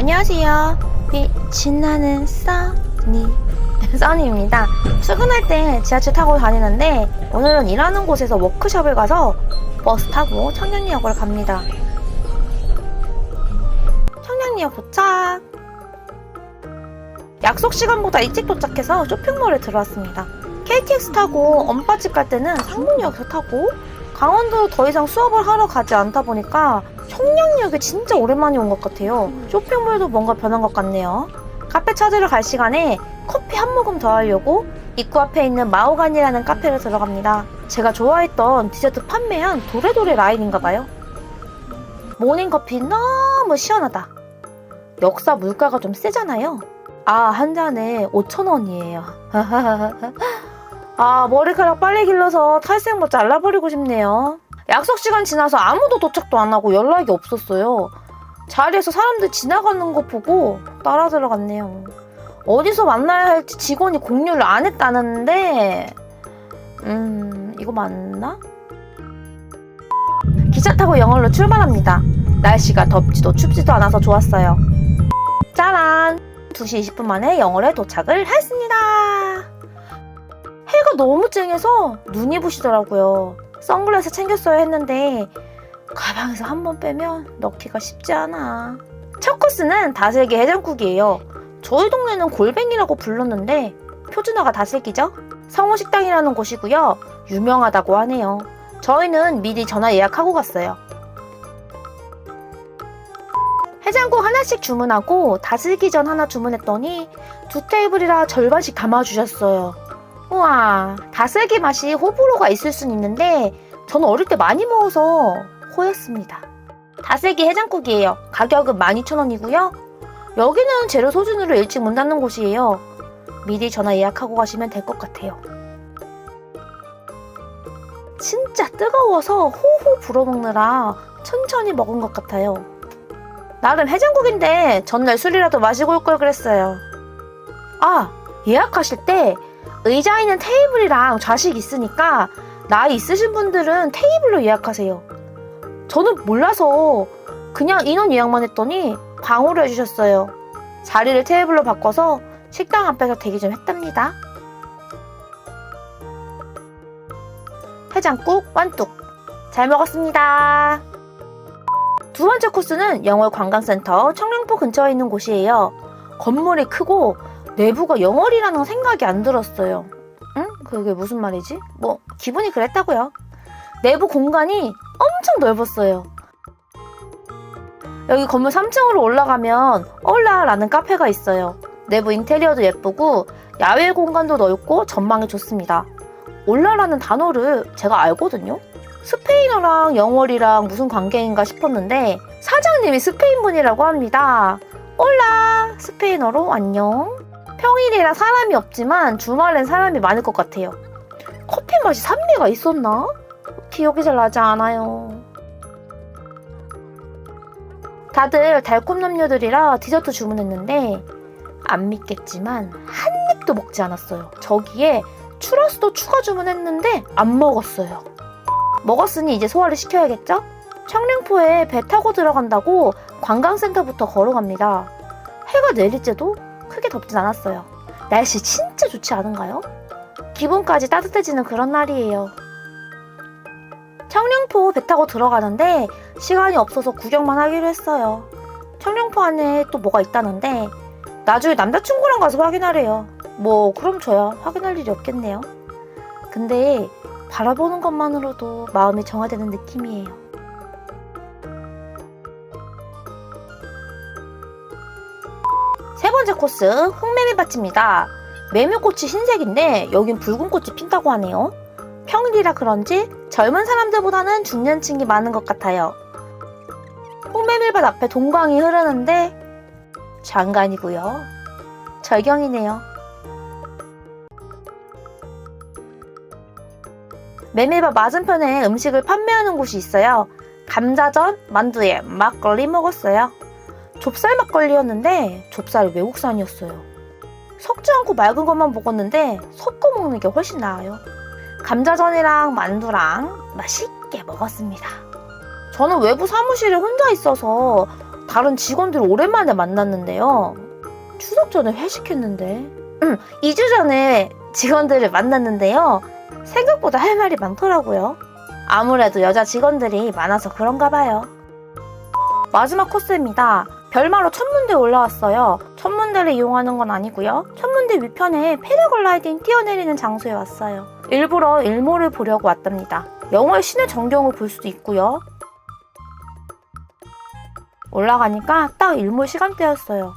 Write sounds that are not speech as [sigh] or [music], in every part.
안녕하세요. 빛이 나는 써니. [laughs] 써니입니다. 출근할 때 지하철 타고 다니는데 오늘은 일하는 곳에서 워크숍을 가서 버스 타고 청량리역으로 갑니다. 청량리역 도착. 약속 시간보다 일찍 도착해서 쇼핑몰에 들어왔습니다. KTX 타고 엄빠집 갈 때는 상문역에서 타고 강원도 더 이상 수업을 하러 가지 않다 보니까 청량리역에 진짜 오랜만에 온 것 같아요. 쇼핑몰도 뭔가 변한 것 같네요. 카페 찾으러 갈 시간에 커피 한 모금 더 하려고 입구 앞에 있는 마오간이라는 카페를 들어갑니다. 제가 좋아했던 디저트 판매한 도레도레 라인인가 봐요. 모닝커피 너무 시원하다. 역사 물가가 좀 세잖아요. 아, 한 잔에 5,000원이에요. [laughs] 아, 머리카락 빨리 길러서 탈색 뭐 잘라버리고 싶네요. 약속 시간 지나서 아무도 도착도 안 하고 연락이 없었어요. 자리에서 사람들 지나가는 거 보고 따라 들어갔네요. 어디서 만나야 할지 직원이 공유를 안 했다는데, 음, 이거 맞나? 기차 타고 영월로 출발합니다. 날씨가 덥지도 춥지도 않아서 좋았어요. 짜란! 2시 20분 만에 영월에 도착을 했습니다. 해가 너무 쨍해서 눈이 부시더라고요. 선글라스 챙겼어야 했는데 가방에서 한 번 빼면 넣기가 쉽지 않아. 첫 코스는 다슬기 해장국이에요. 저희 동네는 골뱅이라고 불렀는데 표준어가 다슬기죠? 성호식당이라는 곳이고요. 유명하다고 하네요. 저희는 미리 전화 예약하고 갔어요. 해장국 하나씩 주문하고 다슬기전 하나 주문했더니 두 테이블이라 절반씩 담아주셨어요. 우와, 다슬기 맛이 호불호가 있을 순 있는데 저는 어릴 때 많이 먹어서 호였습니다. 다슬기 해장국이에요. 가격은 12,000원이고요. 여기는 재료 소진으로 일찍 문 닫는 곳이에요. 미리 전화 예약하고 가시면 될 것 같아요. 진짜 뜨거워서 호호 불어먹느라 천천히 먹은 것 같아요. 나름 해장국인데 전날 술이라도 마시고 올 걸 그랬어요. 아, 예약하실 때 의자 있는 테이블이랑 좌식 있으니까 나이 있으신 분들은 테이블로 예약하세요. 저는 몰라서 그냥 인원 예약만 했더니 방으로 해주셨어요. 자리를 테이블로 바꿔서 식당 앞에서 대기 좀 했답니다. 해장국 완뚝 잘 먹었습니다. 두 번째 코스는 영월 관광센터 청량포 근처에 있는 곳이에요. 건물이 크고 내부가 영월이라는 생각이 안 들었어요. 응? 그게 무슨 말이지? 뭐 기분이 그랬다고요. 내부 공간이 엄청 넓었어요. 여기 건물 3층으로 올라가면 얼라라는 카페가 있어요. 내부 인테리어도 예쁘고 야외 공간도 넓고 전망이 좋습니다. 올라라는 단어를 제가 알거든요. 스페인어랑 영월이랑 무슨 관계인가 싶었는데 사장님이 스페인 분이라고 합니다. 올라 스페인어로 안녕. 평일이라 사람이 없지만 주말엔 사람이 많을 것 같아요. 커피 맛이 산미가 있었나? 기억이 잘 나지 않아요. 다들 달콤 남녀들이라 디저트 주문했는데 안 믿겠지만 한 입도 먹지 않았어요. 저기에 추러스도 추가 주문했는데 안 먹었어요. 먹었으니 이제 소화를 시켜야겠죠? 청량포에 배 타고 들어간다고 관광센터부터 걸어갑니다. 해가 내릴 때도 크게 덥진 않았어요. 날씨 진짜 좋지 않은가요? 기분까지 따뜻해지는 그런 날이에요. 청량포 배 타고 들어가는데 시간이 없어서 구경만 하기로 했어요. 청량포 안에 또 뭐가 있다는데 나중에 남자친구랑 가서 확인하래요. 뭐 그럼 저야 확인할 일이 없겠네요. 근데 바라보는 것만으로도 마음이 정화되는 느낌이에요. 번째 코스 흑매미밭입니다. 메밀꽃이 흰색인데 여긴 붉은 꽃이 핀다고 하네요. 평일이라 그런지 젊은 사람들보다는 중년층이 많은 것 같아요. 홍매밀밭 앞에 동광이 흐르는데 장관이고요. 절경이네요. 메밀밭 맞은편에 음식을 판매하는 곳이 있어요. 감자전, 만두에 막걸리 먹었어요. 좁쌀 막걸리였는데 좁쌀이 외국산이었어요. 섞지 않고 맑은 것만 먹었는데 섞어 먹는 게 훨씬 나아요. 감자전이랑 만두랑 맛있게 먹었습니다. 저는 외부 사무실에 혼자 있어서 다른 직원들을 오랜만에 만났는데요. 추석 전에 회식했는데, 음, 2주 전에 직원들을 만났는데요. 생각보다 할 말이 많더라고요. 아무래도 여자 직원들이 많아서 그런가 봐요. 마지막 코스입니다. 별마로 천문대에 올라왔어요. 천문대를 이용하는 건 아니고요. 천문대 위편에 패러글라이딩 뛰어내리는 장소에 왔어요. 일부러 일몰을 보려고 왔답니다. 영화의 신의 전경을 볼 수도 있고요. 올라가니까 딱 일몰 시간대였어요.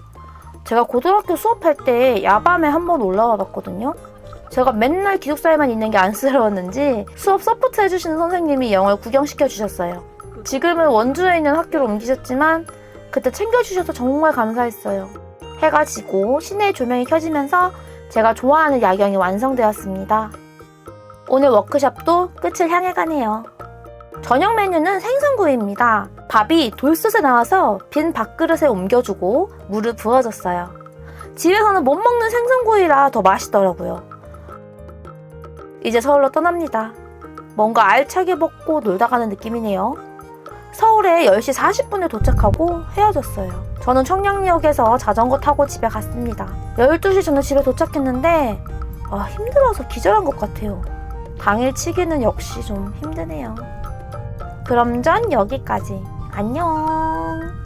제가 고등학교 수업할 때 야밤에 한 번 올라와 봤거든요. 제가 맨날 기숙사에만 있는 게 안쓰러웠는지 수업 서포트 해주시는 선생님이 영화를 구경시켜 주셨어요. 지금은 원주에 있는 학교로 옮기셨지만 그때 챙겨주셔서 정말 감사했어요. 해가 지고 시내의 조명이 켜지면서 제가 좋아하는 야경이 완성되었습니다. 오늘 워크숍도 끝을 향해 가네요. 저녁 메뉴는 생선구이입니다. 밥이 돌솥에 나와서 빈 밥그릇에 옮겨주고 물을 부어줬어요. 집에서는 못 먹는 생선구이라 더 맛있더라고요. 이제 서울로 떠납니다. 뭔가 알차게 먹고 놀다 가는 느낌이네요. 서울에 10시 40분에 도착하고 헤어졌어요. 저는 청량역에서 자전거 타고 집에 갔습니다. 12시 전에 집에 도착했는데 아, 힘들어서 기절한 것 같아요. 당일 치기는 역시 좀 힘드네요. 그럼 전 여기까지. 안녕.